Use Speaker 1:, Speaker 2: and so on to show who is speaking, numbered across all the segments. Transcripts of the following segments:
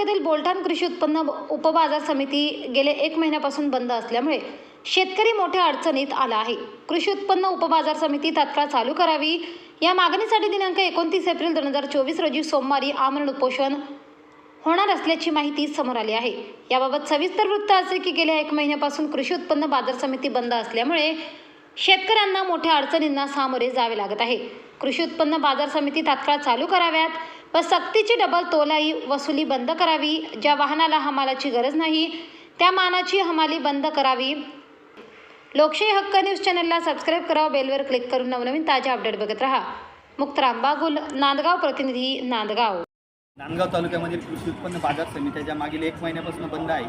Speaker 1: तालुक्यातील बोलठाण कृषी उत्पन्न उपबाजार समिती गेले एक महिन्यापासून बंद असल्यामुळे शेतकरी मोठ्या अडचणीत आला आहे. कृषी उत्पन्न उपबाजार समिती तात्काळ चालू करावी. या मागणीसाठी दिनांक एकोणतीस एप्रिल दोन हजार चोवीस रोजी सोमवारी आमरण उपोषण होणार असल्याची माहिती समोर आली आहे. याबाबत सविस्तर वृत्त असे की गेल्या एक महिन्यापासून कृषी उत्पन्न बाजार समिती बंद असल्यामुळे शेतकऱ्यांना मोठ्या अडचणींना सामोरे जावे लागत आहे. कृषी उत्पन्न बाजार समिती तात्काळ चालू कराव्यात. व सक्तीची डबल तोलाई वसुली बंद करावी. ज्या वाहनाला हमालाची गरज नाही त्या मानाची हमाली बंद करावी. लोकशाही हक्क न्यूज चॅनलला सबस्क्राईब करा. बेलवर क्लिक करून नवनवीन ताज्या अपडेट बघत राहा. मुक्तराम बागुल नांदगाव प्रतिनिधी नांदगाव.
Speaker 2: नांदगाव तालुक्यामध्ये कृषी उत्पन्न बाजार समित्याच्या मागील एक महिन्यापासून बंद आहे.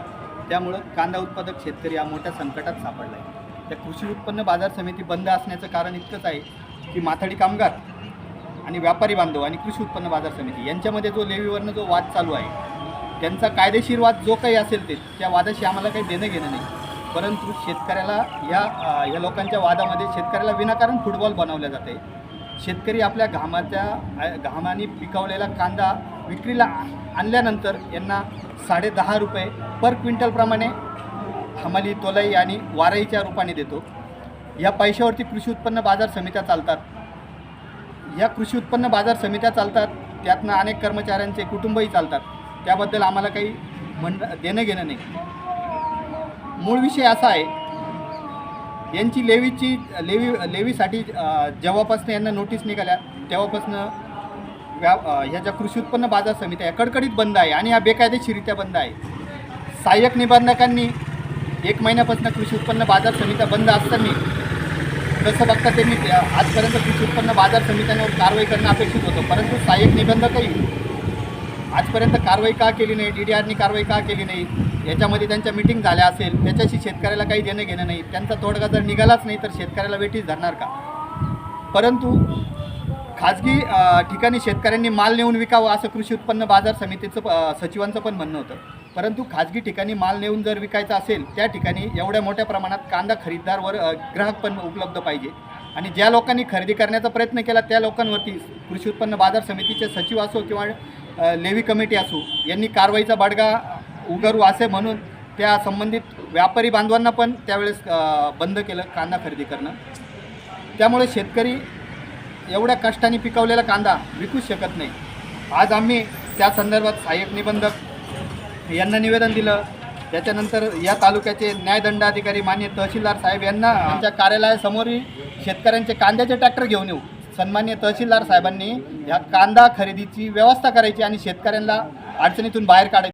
Speaker 2: त्यामुळं कांदा उत्पादक शेतकरी हा मोठ्या संकटात सापडला आहे त्या कृषी उत्पन्न बाजार समिती बंद असण्याचं कारण इतकंच आहे की माथाडी कामगार आणि व्यापारी बांधव आणि कृषी उत्पन्न बाजार समिती यांच्यामध्ये जो लेवीवरनं जो वाद चालू आहे त्यांचा कायदेशीर वाद जो काही असेल ते त्या वादाशी आम्हाला काही देणं घेणं नाही. परंतु शेतकऱ्याला या या लोकांच्या वादामध्ये शेतकऱ्याला विनाकारण फुटबॉल बनवल्या जाते शेतकरी आपल्या घामाच्या घामाने पिकवलेला कांदा विक्रीला आणल्यानंतर यांना साडेदहा रुपये पर क्विंटलप्रमाणे हमाली तोलाई आणि वाराईच्या रूपाने देतो. या पैशावरती कृषी उत्पन्न बाजार समित्या चालतात. या कृषी उत्पन्न बाजार समित्या चालतात त्यातनं अनेक कर्मचाऱ्यांचे कुटुंबही चालतात. त्याबद्दल आम्हाला काही म्हण देणं घेणं नाही. मूळ विषय असा आहे यांची लेवीची लेवी लेवीसाठी जेव्हापासून यांना नोटीस निघाल्या तेव्हापासून व्या ह्या ज्या कृषी उत्पन्न बाजार समित्या या कडकडीत बंद आहे आणि या बेकायदेशीरित्या बंद आहे. सहाय्यक निबंधकांनी एक महिन्यापासून कृषी उत्पन्न बाजार समित्या बंद असताना तसं बघता त्यांनी त्या- आजपर्यंत कृषी उत्पन्न बाजार समित्यांवर कारवाई करणं अपेक्षित होतं. परंतु सहाय्यक निबंधकही आजपर्यंत कारवाई का केली नाही डी डी आरनी कारवाई का केली नाही याच्यामध्ये त्यांच्या मिटिंग झाल्या असेल त्याच्याशी शेतकऱ्याला काही देणं घेणं नाही त्यांचा तोडगा जर निघालाच नाही तर शेतकऱ्याला वेठीच धरणार का? परंतु खाजगी ठिकाणी शेतकऱ्यांनी माल नेऊन विकावं असं कृषी उत्पन्न बाजार समितीचं सचिवांचं पण म्हणणं होतं. परंतु खाजगी ठिकाणी माल नेऊन जर विकायचा असेल त्या ठिकाणी एवढ्या मोठ्या प्रमाणात कांदा खरीददारवर ग्राहक पण उपलब्ध पाहिजे. आणि ज्या लोकांनी खरेदी करण्याचा प्रयत्न केला त्या लोकांवरती कृषी उत्पन्न बाजार समितीचे सचिव असो किंवा लेवी कमिटी असो यांनी कारवाईचा बडगा उगारू असे म्हणून त्या संबंधित व्यापारी बांधवांना पण त्यावेळेस बंद केलं कांदा खरेदी करणं. त्यामुळे शेतकरी एवढ्या कष्टाने पिकवलेला कांदा विकूच शकत नाही. आज आम्ही त्या संदर्भात सहाय्यक निबंधक यांना निवेदन दिलं. त्याच्यानंतर या तालुक्याचे न्यायदंडाधिकारी मान्य तहसीलदार साहेब यांना आमच्या कार्यालयासमोरही शेतकऱ्यांचे कांद्याचे ट्रॅक्टर घेऊन येऊ. सन्मान्य तहसीलदार साहेबांनी ह्या कांदा खरेदीची व्यवस्था करायची आणि शेतकऱ्यांना अडचणीतून बाहेर काढायची.